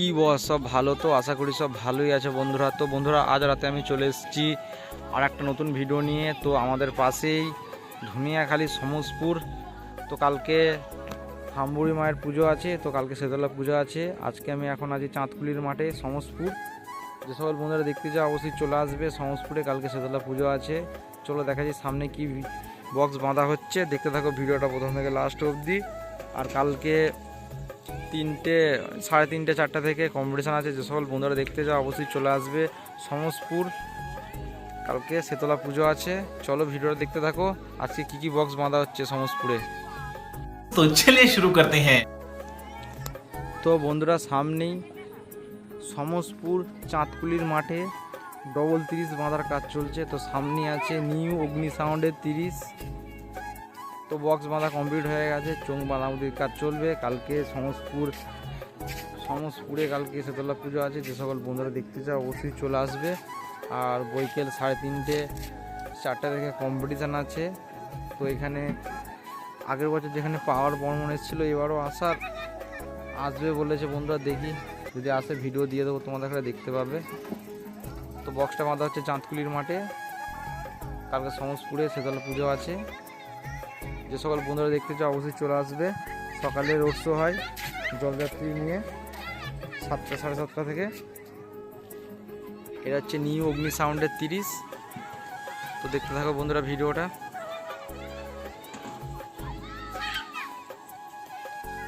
কি বস, সব ভালো তো? আশা করি সব ভালোই আছে বন্ধুরা। তো বন্ধুরা, আজ রাতে আমি চলে এসেছি আর একটা নতুন ভিডিও নিয়ে। তো আমাদের পাশেই ধুনিয়াখালী সমসপুর। তো কালকে হাম্বুড়ি মায়ের পুজো আছে, তো কালকে শীতলা পুজো আছে। আজকে আমি এখন আছি চাঁদকুলির মাঠে, সমসপুর। যে সকল বন্ধুরা দেখতে যাও অবশ্যই চলে আসবে। সমসপুরে কালকে শীতলা পুজো আছে। চলো দেখা যায় সামনে কি বক্স বাঁধা হচ্ছে। দেখতে থাকো ভিডিওটা প্রথম থেকে লাস্ট অবধি। আর কালকে তিনটে সাড়ে তিনটে চারটা থেকে কম্পিটিশান আছে। যে সকল বন্ধুরা দেখতে যাও অবশ্যই চলে আসবে সমসপুর কালকে শেতলা পুজো আছে। চলো ভিডিওটা দেখতে থাকো। আজকে কি কি বক্স বাঁধা হচ্ছে সমসপুরে তো চলে শুরু করতে হ্যাঁ। তো বন্ধুরা সামনেই সমসপুর চাঁদকুলির মাঠে ডবল তিরিশ বাঁধার কাজ চলছে। তো সামনে আছে নিউ অগ্নি সাউন্ডের তিরিশ। তো বক্স বাঁধা কমপ্লিট হয়ে গেছে চোং বাঁধাবুদির কাজ চলবে। কালকে সমসপুর সমসপুরে কালকে শীতলা পুজো আছে, যে সকল বন্ধুরা দেখতে চাও অবশ্যই চলে আসবে। আর বৈকেল সাড়ে তিনটে, চারটা থেকে কম্পিটিশান আছে। তো এখানে আগের বছর যেখানে পাওয়ার বর্মন এসেছিল, এবারও আসার আসবে বলেছে বন্ধুরা, দেখি। যদি আসে ভিডিও দিয়ে দেবো, তোমাদের এখানে দেখতে পাবে। তো বক্সটা বাঁধা হচ্ছে চাঁদকুলির মাঠে। কালকে সমসপুরে শীতলা পুজো আছে। যে সকল বন্ধুরা দেখতে চাও, অবশ্যই চলে আসবে। সকালে রোড শো হয় জলযাত্রী নিয়ে সাতটা, সাড়ে সাতটা থেকে। এটা হচ্ছে নিউ অগ্নি সাউন্ডের তিরিশ। তো দেখতে থাকো বন্ধুরা ভিডিওটা।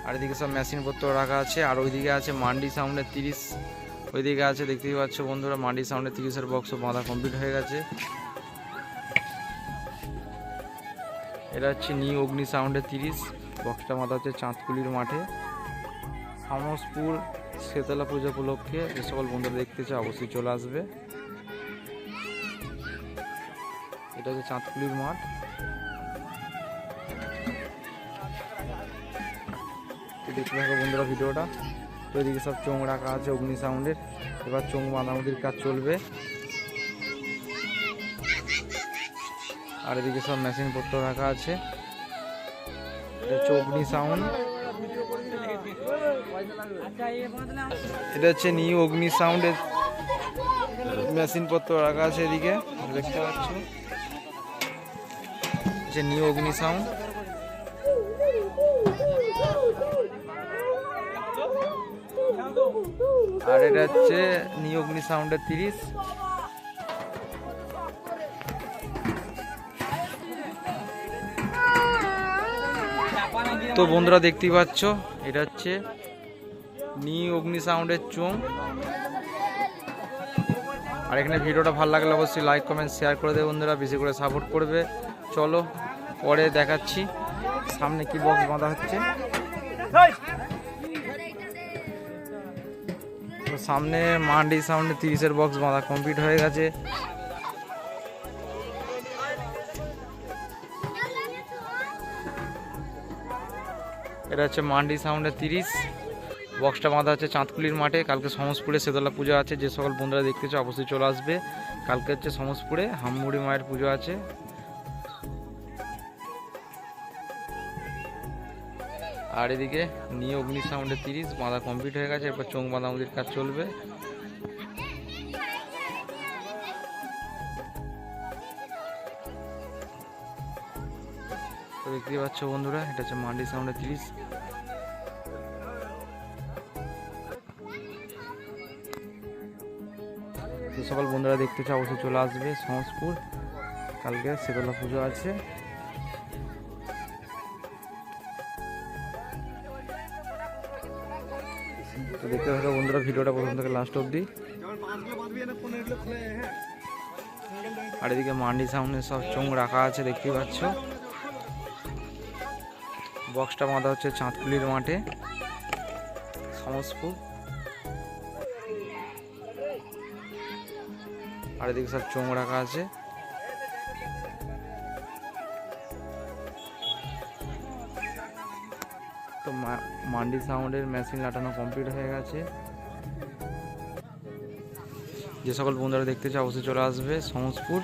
আর এদিকে সব মেশিনপত্র রাখা আছে, আর ওইদিকে আছে মান্ডি সাউন্ডের তিরিশ। ওইদিকে আছে, দেখতেই পাচ্ছ বন্ধুরা, মান্ডি সাউন্ডের তিরিশের বক্স বাঁধা কমপ্লিট হয়ে গেছে। এটা হচ্ছে নিউ অগ্নি সাউন্ডের তিরিশ, বক্সটা বাঁধা হচ্ছে চাঁদকুলির মাঠে। সমসপুর শেতলা পুজো উপলক্ষে যে সকল বন্ধুরা দেখতে চাও অবশ্যই চলে আসবে। এটা হচ্ছে চাঁদকুলির মাঠ। দেখতে থাকো বন্ধুরা ভিডিওটা। তো এদিকে সব চোং রাখা আছে অগ্নি সাউন্ডের। এবার চোং বাঁধামুদির কাজ চলবে। আর এদিকে সব মেশিনপত্র রাখা আছে। অগ্নি সাউন্ড এটা হচ্ছে নিউ অগ্নি সাউন্ডের মেশিনপত্র রাখা আছে এদিকে, দেখতে পাচ্ছ? হচ্ছে নিউ অগ্নি সাউন্ড আর এটা হচ্ছে নিউ অগ্নি সাউন্ডের তিরিশ। তো বন্ধুরা দেখতেই পাচ্ছ, এটা হচ্ছে নি অগ্নি সাউন্ডের চোং আর এখানে ভিডিওটা ভালো লাগলে অবশ্যই লাইক কমেন্ট শেয়ার করে দেবে বন্ধুরা, বেশি করে সাপোর্ট করবে। চলো, পরে দেখাচ্ছি, সামনে কি বক্স বাঁধা হচ্ছে। সামনে মান্ডি সাউন্ডে তিরিশের বক্স বাঁধা কমপ্লিট হয়ে গেছে। এটা হচ্ছে মান্ডি সাউন্ডের তিরিশ। বক্সটা বাঁধা হচ্ছে চাঁদকুলির মাঠে। কালকে সমসপুরে সেদলা পুজো আছে। যে সকল বন্ধুরা দেখতে চাও অবশ্যই চলে আসবে। কালকে হচ্ছে সমসপুরে হামমুড়ি মায়ের পুজো আছে। আর এদিকে নিয়ে অগ্নি সাউন্ডের তিরিশ, বাঁধা কমপ্লিট হয়ে গেছে। এরপর চোখ বাঁধা মুদির কাজ চলবে। তো দেখতেই পাচ্ছ বন্ধুরা, এটা হচ্ছে মান্ডি সাউন্ডের তিরিশ তো সকল বন্ধুরা দেখতে চাও, অবশ্যই চলে আসবে সমসপুর কালকে শীতলা পুজো আছে। দেখতে থাকো বন্ধুরা, ভিডিওটা প্রথম থেকে লাস্ট অবধি। আর এদিকে মান্ডি সামনে সব চোং রাখা আছে দেখতেই পাচ্ছ। বক্সটা বাঁধা হচ্ছে চাঁদকুলির মাঠে। সমসপুর আর এদিকে সব চোং রাখা আছে। তো মান্ডি সাউন্ডের মেশিন লাটানো কমপ্লিট হয়ে গেছে। যে সকল বন্ধুরা দেখতে চাও, অবশ্যই চলে আসবে সমসপুর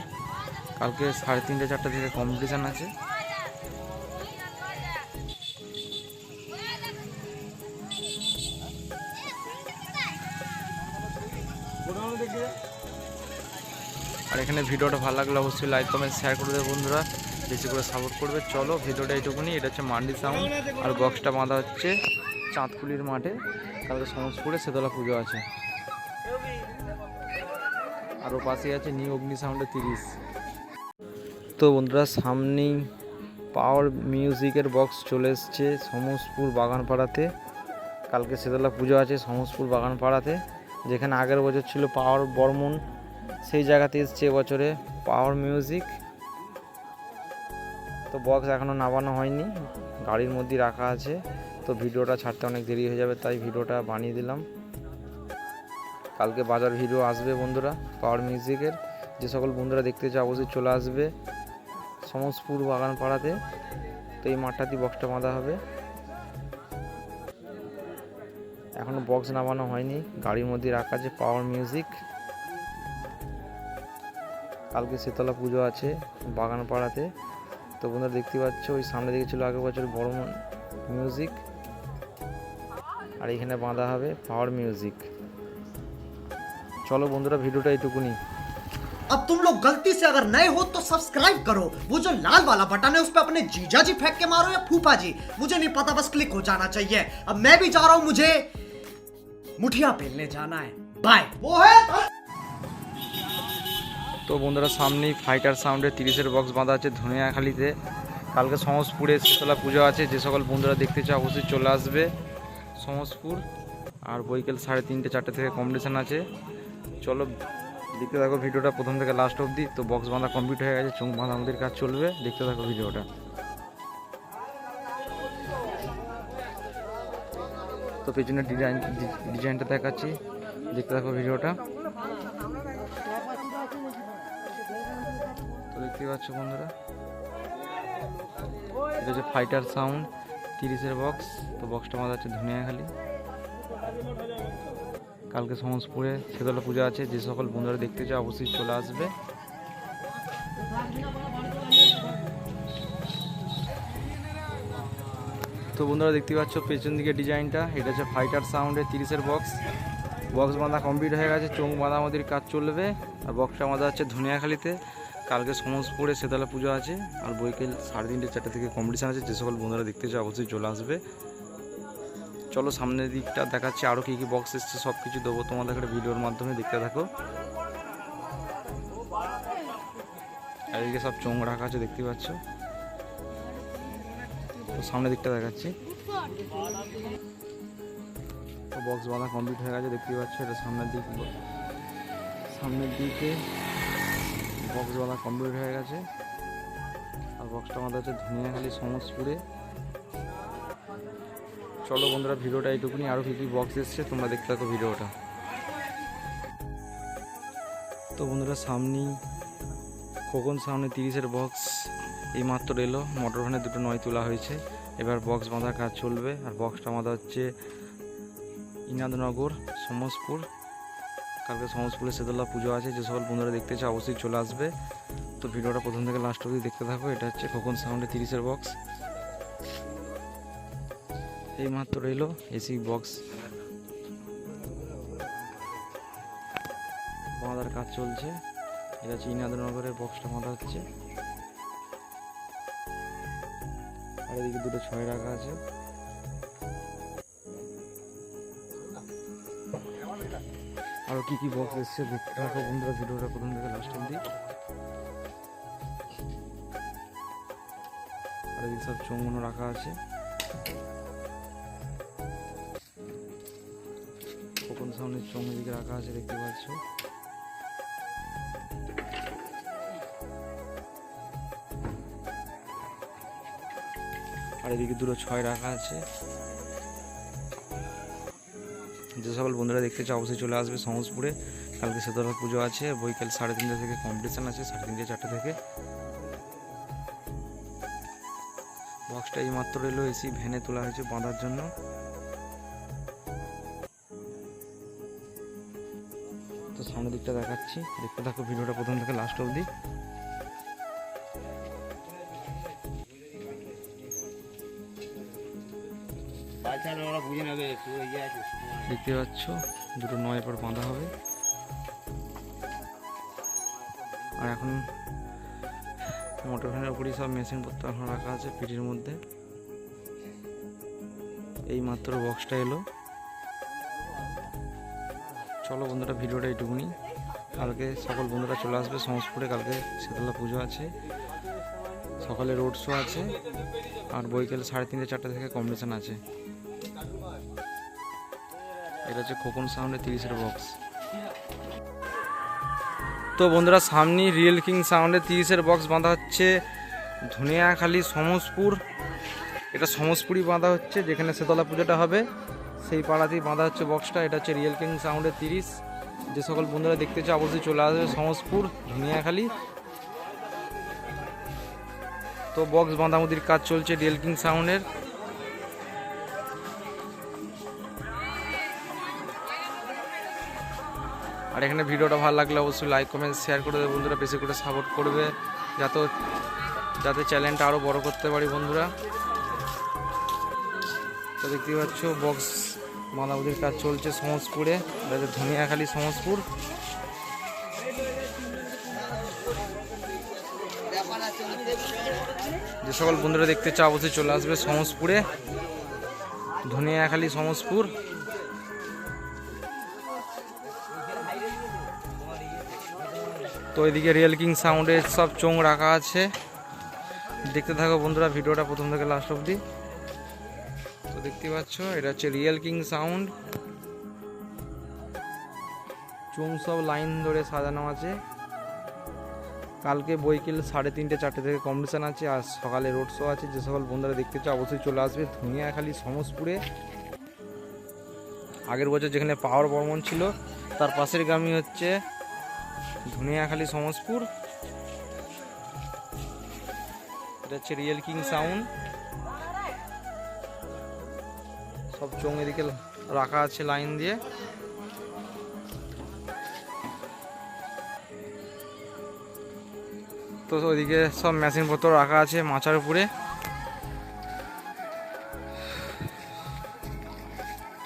কালকে সাড়ে তিনটে, চারটা থেকে কম্পিটিশান আছে। আর এখানে ভিডিওটা ভালো লাগলে অবশ্যই লাইক কমেন্ট শেয়ার করে দেবে বন্ধুরা। বেশি করে সাপোর্ট করবে। চলো, ভিডিওটা এইটুকুনি। এটা হচ্ছে মান্ডি সাউন্ড আর বক্সটা বাঁধা হচ্ছে চাঁদকুলির মাঠে। কালকে সমসপুরে সেতলা পুজো আছে। আর ও আছে নিউ অগ্নি সাউন্ডে তিরিশ। তো বন্ধুরা, সামনেই পাওয়ার মিউজিকের বক্স চলে এসছে। সমসপুর বাগানপাড়াতে। কালকে সেতলা পুজো আছে সমসপুর বাগানপাড়াতে। যেখানে আগের বছর ছিল পাওয়ার বর্মন, সেই জায়গাতে এসছে এবছরে পাওয়ার মিউজিক। তো বক্স এখনও নামানো হয়নি, গাড়ির মধ্যে রাখা আছে। তো ভিডিওটা ছাড়তে অনেক দেরি হয়ে যাবে, তাই ভিডিওটা বানিয়ে দিলাম। কালকে বাজার ভিডিও আসবে বন্ধুরা, পাওয়ার মিউজিকের। যে সকল বন্ধুরা দেখতে চাও অবশ্যই চলে আসবে। সমসপুর বাগান পাড়াতে তো এই মাঠটাতেই বক্সটা বাঁধা হবে। এখনো বক্স নামানো হয়নি গাড়ির মধ্যে রাখা আছে পাওয়ার মিউজিক কালকে শীতলা পুজো আছে বাগান পাড়াতে তো বন্ধুরা দেখতে পাচ্ছ ওই সামনে দিকে ছিল আগের বছর বড় মিউজিক আর এখানে বাঁধা হবে পাওয়ার মিউজিক চলো বন্ধুরা ভিডিওটা এইটুকুনি अब तुम लोग गलती से अगर नए हो तो सब्सक्राइब करो वो जो लाल वाला बटन है उस पर अपने जीजा जी फेंक के मारो या फूफा जी मुझे नहीं पता बस क्लिक हो जाना चाहिए अब मैं भी जा रहा हूं मुझे मुठिया पेलने जाना है बाय वो है তো বন্ধুরা সামনেই ফাইটার সাউন্ডের তিরিশের বক্স বাঁধা আছে ধনিয়াখালিতে কালকে সমসপুরে শীতলা পুজো আছে যে সকল বন্ধুরা দেখতে চাও অবশ্যই চলে আসবে সমসপুর আর বৈকাল সাড়ে তিনটে চারটে থেকে কম্পিটিশান আছে চলো দেখতে থাকো ভিডিওটা প্রথম থেকে লাস্ট অবধি তো বক্স বাঁধা কমপ্লিট হয়ে গেছে চোখ বাঁধা আমাদের কাজ চলবে দেখতে থাকো ভিডিওটা তো পেছনের ডিজাইন ডিজাইনটা দেখাচ্ছি। দেখতে থাকো ভিডিওটা। তো দেখতে পাচ্ছ বন্ধুরা, এটা হচ্ছে ফাইটার সাউন্ড তিরিশের বক্স তো বক্সটা আমাদের হচ্ছে ধনিয়াখালি। কালকে সমসপুরে শীতলা পূজা আছে। যে সকল বন্ধুরা দেখতে চাও অবশ্যই চলে আসবে। তো বন্ধুরা দেখতে পাচ্ছ, পেছন দিকে ডিজাইনটা। এটা হচ্ছে ফাইটার সাউন্ডের তিরিশের বক্স বক্স বাঁধা কমপ্লিট হয়ে গেছে, চোখ বাঁধা আমাদের কাজ চলবে। আর বক্সটা বাঁধা হচ্ছে ধনিয়াখালিতে। কালকে সমসপুরে সেতলা পুজো আছে, আর বৈকাল সাড়ে তিনটে, চারটে থেকে কম্পিটিশান আছে। যে সকল বন্ধুরা দেখতে চাও, অবশ্যই চলে আসবে। চলো সামনের দিকটা দেখাচ্ছি আরও কী কী বক্স এসছে সব কিছু দেবো তোমাদের একটা ভিডিওর মাধ্যমে, দেখতে থাকো। আর এদিকে সব চোঙ রাখা আছে, দেখতে পাচ্ছ। সামনের দিকটা দেখাচ্ছি। বক্স বাঁধা কমপ্লিট হয়ে গেছে দেখতে পাচ্ছ এটা সামনের দিক। সামনের দিকে বক্স বাঁধা কমপ্লিট হয়ে গেছে। আর বক্সটা আমাদের হচ্ছে ধনিয়াখালি সমসপুরে চলো বন্ধুরা, ভিডিওটা এইটুকুনি। আরও কী কী বক্স এসছে, তোমরা দেখতে থাকো ভিডিওটা। তো বন্ধুরা, সামনেই খোকন, সামনে তিরিশের বক্স এই মাত্র এলো। মোটর ভ্যানে দুটো নয় তোলা হয়েছে। এবার বক্স বাঁধার কাজ চলবে। আর বক্সটা বাঁধা হচ্ছে ইনাদনগর, সমসপুর। কালকে সমসপুরে সেদলা পুজো আছে। যে সকল বন্ধুরা দেখতে চাও অবশ্যই চলে আসবে। তো ভিডিওটা প্রথম থেকে লাস্ট অবধি দেখতে থাকো। এটা হচ্ছে খোকন সাউন্ডে তিরিশের বক্স এই মাত্র এলো এসি বক্স বাঁধার কাজ চলছে। এটা হচ্ছে ইনাদনগরের বক্সটা বাঁধা হচ্ছে। এদিকে দুটো ছয় রাখা আছে। আরও কি কি বক্স এসছে দেখতে বন্ধুরা, ভিডিওটা প্রথম থেকে লাস্ট অব্দি আর এদিকে সব চৌমনো রাখা আছে। কোকন সাউন্ডের চোঙ এদিকে রাখা আছে, দেখতে পাচ্ছ। আর এদিকে দুটো ছয় রাখা আছে। যে সকল বন্ধুরা দেখতে চাও, অবশ্যই চলে আসবে সমসপুরে কালকে সেতলা পুজো আছে বৈকাল সাড়ে তিনটে থেকে কম্পিটিশান আছে, সাড়ে তিনটে, চারটে থেকে। বক্সটা এই মাত্র এলো এসি ভ্যানে তোলা হয়েছে বাঁধার জন্য। তো সামনের দিকটা দেখাচ্ছি। দেখতে থাকো, ভিডিওটা প্রথম থেকে লাস্ট অবধি। দেখতে পাচ্ছ, দুটো নয় পর বাঁধা হবে। আর এখন মোটর ভ্যানের উপরই সব মেশিনপত্র এখন রাখা আছে পিঠির মধ্যে। এই মাত্র বক্সটা এলো। চলো বন্ধুরা, ভিডিওটা এইটুকুনি। কালকে সকল বন্ধুরা চলে আসবে সমসপুরে কালকে শীতলা পুজো আছে। সকালে রোড শো আছে। আর বৈকাল সাড়ে তিনটে, চারটে থেকে কম্পিটিশান আছে। এটা হচ্ছে খোকন সাউন্ডের তিরিশের বক্স তো বন্ধুরা সামনে রিয়েল কিং সাউন্ডের তিরিশের বক্স বাঁধা হচ্ছে ধনিয়াখালী সমসপুর। এটা সমসপুরি বাঁধা হচ্ছে, যেখানে শীতলা পুজোটা হবে। সেই পাড়াতেই বাঁধা হচ্ছে বক্সটা এটা হচ্ছে রিয়েল কিং সাউন্ডের তিরিশ। যে সকল বন্ধুরা দেখতে চাও, অবশ্যই চলে আসবে সমসপুর, ধনিয়াখালী। তো বক্স বাঁধামুদির কাজ চলছে রিয়েল কিং সাউন্ডের। আর এখানে ভিডিওটা ভালো লাগলে অবশ্যই লাইক কমেন্ট শেয়ার করে দেবে বন্ধুরা, বেশি করে সাপোর্ট করবে, যাতে যাতে চ্যানেলটা আরও বড় করতে পারি বন্ধুরা। তো দেখতেই পাচ্ছ বক্স মালাবুদির কাজ চলছে সমসপুরে ধনিয়াখালি সমসপুর যে সকল বন্ধুরা দেখতে চাও, অবশ্যই চলে আসবে সমসপুরে ধনিয়াখালি সমসপুর তো এদিকে রিয়েল কিং সাউন্ডের সব চোং রাখা আছে। দেখতে থাকো বন্ধুরা, ভিডিওটা প্রথম থেকে লাস্ট অবধি। তো দেখতে পাচ্ছ, এটা হচ্ছে রিয়েল কিং সাউন্ড চোং সব লাইন ধরে সাজানো আছে। কালকে বইকেল সাড়ে তিনটে, চারটে থেকে কম্পিটিশান আছে, আর সকালে রোড শো আছে। যে সকল বন্ধুরা দেখতে চাও, অবশ্যই চলে আসবে ধনিয়াখালী সমসপুরে আগের বছর যেখানে পাওয়ার বর্মন ছিল, তার পাশের গ্রামই হচ্ছে ধনিয়াখালী সমসপুর এটা হচ্ছে রিয়েল কিং সাউন্ড সব চোং এদিকে রাখা আছে লাইন দিয়ে। তো ওইদিকে সব মেশিন পত্র রাখা আছে মাচার উপরে।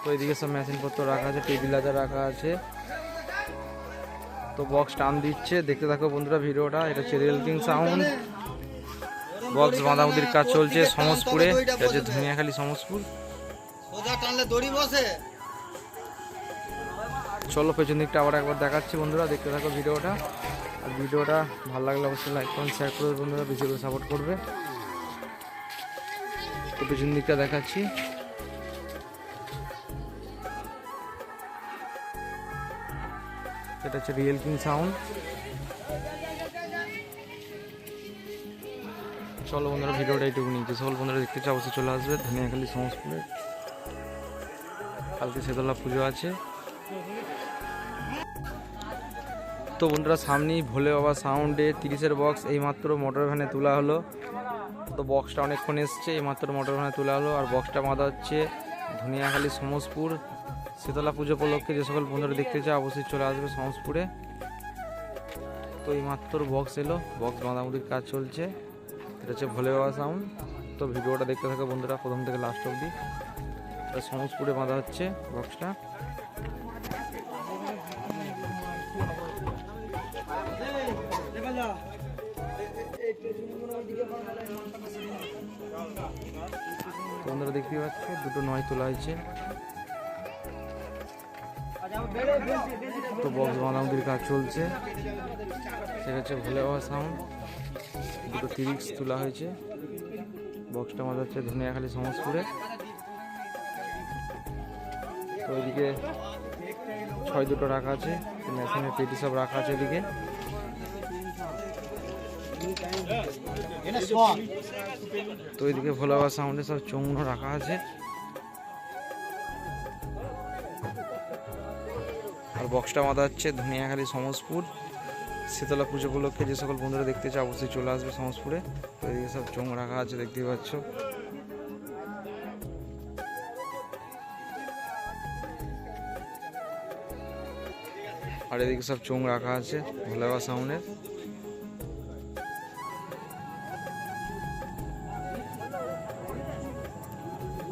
তো ওইদিকে সব মেশিন পত্র রাখা আছে টেবিল আজার রাখা আছে। তো বক্স টান দিচ্ছে। দেখতে থাকো বন্ধুরা ভিডিওটা এটা হচ্ছে রিয়েল কিং সাউন্ড বক্স বাঁধামুদির কাজ চলছে সমসপুরে এটা হচ্ছে ধনিয়াখালী সমসপুর চলো পেছন দিকটা আবার একবার দেখাচ্ছি বন্ধুরা দেখতে থাকো ভিডিওটা। আর ভিডিওটা ভালো লাগলে অবশ্যই লাইক করুন শেয়ার করবে বন্ধুরা বেশি করে সাপোর্ট করবে। তো পেছন দিকটা দেখাচ্ছি। এটা হচ্ছে রিয়েল কিং সাউন্ড। চলো বন্ধুরা, ভিডিওটা এইটুকুনি যে সকল বন্ধুরা, দেখতে চাও, অবশ্যই চলে আসবে। ধনিয়াখালী সমসপুরে কালকে শীতলা পুজো আছে। তো বন্ধুরা, সামনেই ভোলে বাবা সাউন্ডে তিরিশের বক্স এইমাত্র মোটর ভ্যানে তোলা হলো। তো বক্সটা অনেকক্ষণ এসছে, এইমাত্র মোটর ভ্যানে তোলা হলো। আর বক্সটা বাঁধা হচ্ছে ধনিয়াখালী সমসপুর। শীতলা পুজো উপলক্ষে যে সকল বন্ধুরা দেখতে চায়, অবশ্যই চলে আসবে সমসপুরে তো এইমাত্র বক্স এলো। বক্স বাঁধামুদির কাজ চলছে। এটা হচ্ছে ভোলে বাবা সাউন্ড তো ভিডিওটা দেখতে থাকো বন্ধুরা, প্রথম থেকে লাস্ট অবধি। এটা সমসপুরে বাঁধা হচ্ছে বক্সটা তো বন্ধুরা দেখতে পাচ্ছ, দুটো নয় তোলা হয়েছে। তো বক্স বাঁধামুদির কাজ চলছে। সেটা হচ্ছে ভোলে বাবা সাউন্ড দুটো তিরিক্স তোলা হয়েছে। বক্সটা আমাদের হচ্ছে ধনিয়াখালী সমসপুরে তো ওইদিকে ছয় দুটো রাখা আছে। মেশিনের পেটি সব রাখা আছে এদিকে। তো ওইদিকে ভোলাবা সাউন্ডে সব চৌগুলো রাখা আছে। বক্সটা মাথা হচ্ছে, ধনিয়াখালী সমসপুর শীতলা পুজো উপলক্ষে যে সকল বন্ধুরা দেখতে চায়, অবশ্যই চলে আসবে সমসপুরে তো এদিকে সব চোং রাখা আছে, দেখতেই পাচ্ছ। আর এদিকে সব চোং রাখা আছে, ভোলাবা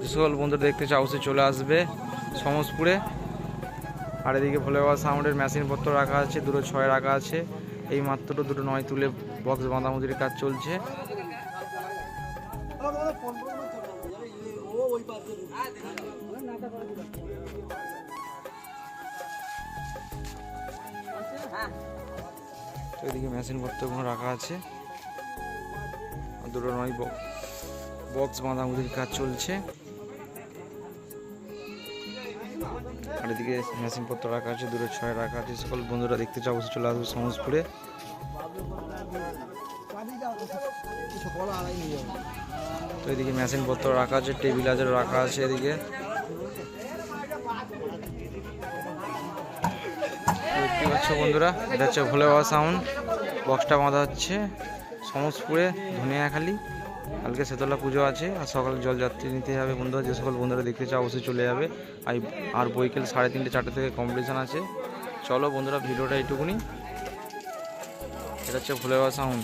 যে সকল বন্ধুরা দেখতে চাও অবশ্যই চলে আসবে সমসপুরে আর এদিকে বাবা সাউন্ডের মেশিনপত্র রাখা আছে, দুটো ছয় রাখা আছে। এই মাত্র দুটো নয় তুলে বক্স বাঁধামুদির কাজ চলছে। এদিকে মেশিন পত্রগুলো রাখা আছে। দুটো নয় বক্স বাঁধামুদির কাজ চলছে। এদিকে মেশিন পত্র রাখা আছে, দুটো ছয় রাখা আছে। সকল বন্ধুরা দেখতে চাও চলে আসবে সমসপুরে তো এদিকে মেশিন পত্র রাখা আছে, টেবিল আজার রাখা আছে এদিকে। দেখতে পাচ্ছ বন্ধুরা, এটা হচ্ছে ভোলে বাবা সাউন্ড বক্সটা বাঁধা হচ্ছে সমসপুরে ধনিয়াখালি। কালকে শীতলা পুজো আছে, আর সকালে জলযাত্রী নিতে যাবে বন্ধুরা, যে সকল বন্ধুরা দেখতে চাও অবশ্যই চলে যাবে। আর আর বৈকাল সাড়ে তিনটে, চারটে থেকে কম্পিটিশান আছে। চলো বন্ধুরা, ভিডিওটা এইটুকুনি। এটা হচ্ছে ভোলে সাউন্ড